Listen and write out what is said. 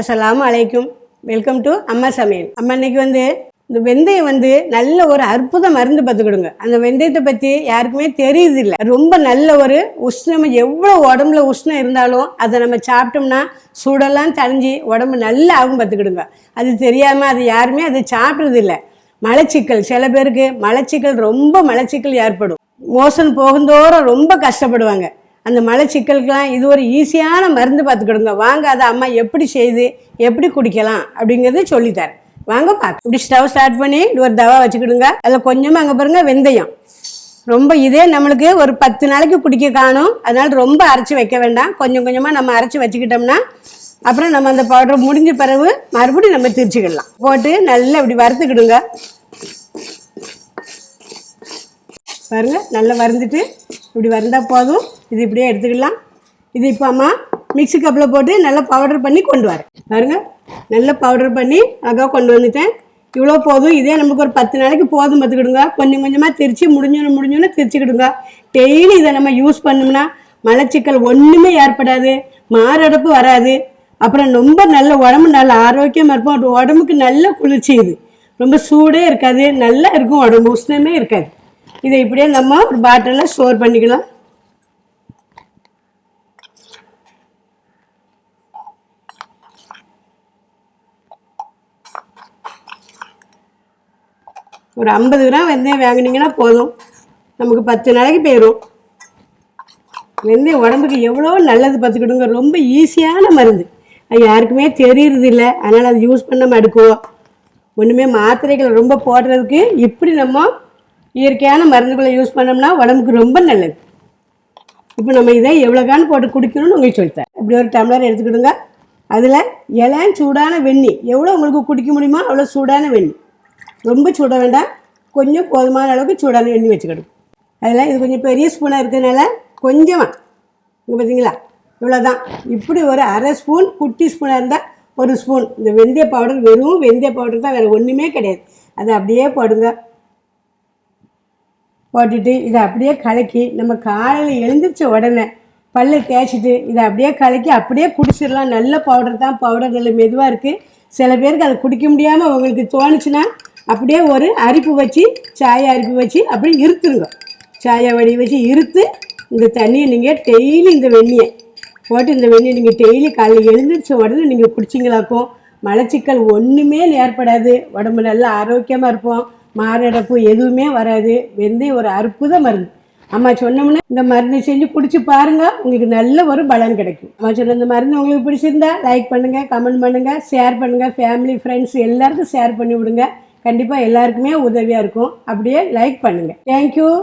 அஸ்ஸலாமு அலைக்கும். Welcome to அம்மா சமையல். அம்மா இன்னைக்கு வந்து இந்த வெந்தயம் வந்து நல்ல ஒரு அற்புத மருந்து பார்த்துக்கிடுங்க அந்த வெந்தயத்தை பற்றி யாருக்குமே தெரியுது இல்லை ரொம்ப நல்ல ஒரு உஷ்ணம். எவ்வளோ உடம்புல உஷ்ணம் இருந்தாலும் அதை நம்ம சாப்பிட்டோம்னா சூடெல்லாம் தணிஞ்சு உடம்பு நல்லா ஆகும் பார்த்துக்கிடுங்க அது தெரியாமல் அது யாருமே அதை சாப்பிட்றது இல்லை மலச்சிக்கல். சில பேருக்கு மலச்சிக்கல் ரொம்ப மலச்சிக்கல் ஏற்படும். மோசன் போகுந்தோறும் ரொம்ப கஷ்டப்படுவாங்க. அந்த மலச்சிக்கலுக்கெல்லாம் இது ஒரு ஈஸியான மருந்து பார்த்துக்கிடுங்க. வாங்க அதை அம்மா எப்படி செய்து எப்படி குடிக்கலாம் அப்படிங்கிறத சொல்லித்தரேன். வாங்க பார்க்க இப்படி ஸ்டவ் ஸ்டார்ட் பண்ணி ஒரு தவா வச்சுக்கிடுங்க. அதில் கொஞ்சமாக அங்கே பாருங்க வெந்தயம். ரொம்ப இதே நம்மளுக்கு ஒரு பத்து நாளைக்கு குடிக்க காணும். அதனால் ரொம்ப அரைச்சி வைக்க வேண்டாம். கொஞ்சம் கொஞ்சமாக நம்ம அரைச்சி வச்சுக்கிட்டோம்னா அப்புறம் நம்ம அந்த பவுடர் முடிஞ்ச பிறகு மறுபடியும் நம்ம திரிச்சுக்கிடலாம். போட்டு நல்லா இப்படி வறுத்துக்கிடுங்க. பாருங்க நல்லா வறுந்துட்டு இப்படி வந்தால் போதும். இது இப்படியே எடுத்துக்கலாம். இது இப்போ அம்மா மிக்ஸி கப்பில் போட்டு நல்லா பவுடர் பண்ணி கொண்டு வரேன் பாருங்க. நல்லா பவுடர் பண்ணி அழகாக கொண்டு வந்துட்டேன். இவ்வளோ போதும். இதே நமக்கு ஒரு பத்து நாளைக்கு போதும் பார்த்துக்கிடுங்க. கொஞ்சம் கொஞ்சமாக திரிச்சு முடிஞ்சோன்னு முடிஞ்சோன்னு திரிச்சுக்கிடுங்க. டெய்லி இதை நம்ம யூஸ் பண்ணோம்னா மலச்சிக்கல் ஒன்றுமே ஏற்படாது. மாரடைப்பு வராது. அப்புறம் ரொம்ப நல்ல உடம்பு நல்ல ஆரோக்கியமாக இருப்போம் உடம்புக்கு நல்ல குளிர்ச்சி இது. ரொம்ப சூடே இருக்காது. நல்லா இருக்கும் உடம்பு. உஷ்ணமே இருக்காது. இதை இப்படியே நம்ம ஒரு பாட்டிலில் ஸ்டோர் பண்ணிக்கலாம். ஒரு ஐம்பது கிராம் வெந்தயம் வாங்கினீங்கன்னா போதும். நமக்கு பத்து நாளைக்கு போயிடும் வெந்தயம் உடம்புக்கு எவ்வளோ நல்லது பார்த்துக்கிடுங்க. ரொம்ப ஈஸியான மருந்து. அது யாருக்குமே தெரியறது இல்லை. அதனால் அது யூஸ் பண்ண எடுக்குவோம் ஒன்றுமே மாத்திரைகள் ரொம்ப போடுறதுக்கு இப்படி நம்ம இயற்கையான மருந்துகளை யூஸ் பண்ணோம்னா உடம்புக்கு ரொம்ப நல்லது. இப்போ நம்ம இதை எவ்வளோக்கான போட்டு குடிக்கணும்னு உங்களுக்கு சொல்லித்தேன் இப்படி ஒரு டம்ளர் எடுத்துக்கிடுங்க. அதில் இளம் சூடான வெந்நீர் எவ்வளோ உங்களுக்கு குடிக்க முடியுமோ அவ்வளோ சூடான வெண்ணி. ரொம்ப சூட வேண்டாம். கொஞ்சம் போதுமான அளவுக்கு சூடான வெண்ணி வச்சுக்கணும் அதில் இது கொஞ்சம் பெரிய ஸ்பூனாக இருக்கிறதுனால கொஞ்சமாக இங்கே பார்த்தீங்களா இவ்வளோதான் இப்படி ஒரு அரை ஸ்பூன் குட்டி ஸ்பூனாக இருந்தால் ஒரு ஸ்பூன் இந்த வெந்தய பவுடர் வெறும் வெந்தய பவுடர் தான் வேறு ஒன்றுமே கிடையாது. அதை அப்படியே போடுங்க. போட்டுட்டு இதை அப்படியே கலக்கி நம்ம காலையில் எழுந்திரிச்ச உடனே பல்லை தேய்ச்சிட்டு இதை அப்படியே கலக்கி அப்படியே குடிச்சிடலாம். நல்ல பவுடர் தான். பவுடர் நல்ல மெதுவாக இருக்குது சில பேருக்கு அதை குடிக்க முடியாமல் உங்களுக்கு தோணுச்சுன்னா அப்படியே ஒரு அரிப்பு வச்சு சாய அரிப்பு வச்சு அப்படியே இருத்துருங்க. சாயை வடி வச்சு இருத்து இந்த தண்ணியை நீங்கள் டெய்லி இந்த வெந்நியை போட்டு இந்த வெந்நியை நீங்கள் டெய்லி காலையில் எழுந்திரிச்ச உடனே நீங்கள் குடிச்சிங்களாக்கும் மலச்சிக்கல் ஒன்றுமே ஏற்படாது. உடம்பு நல்லா ஆரோக்கியமாக இருப்போம். மாரடைப்பு எதுவுமே வராது. வெந்தயம் ஒரு அற்புத மருந்து. அம்மா சொன்னோம்னா இந்த மருந்தை செஞ்சு குடிச்சு பாருங்க உங்களுக்கு நல்ல ஒரு பலன் கிடைக்கும். அம்மா சொன்ன இந்த மருந்து உங்களுக்கு பிடிச்சிருந்தா லைக் பண்ணுங்க கமெண்ட் பண்ணுங்க ஷேர் பண்ணுங்க ஃபேமிலி ஃப்ரெண்ட்ஸ் எல்லாருக்கும் ஷேர் பண்ணி விடுங்க. கண்டிப்பாக எல்லாருக்குமே உதவியாக இருக்கும். அப்படியே லைக் பண்ணுங்க. தேங்க்யூ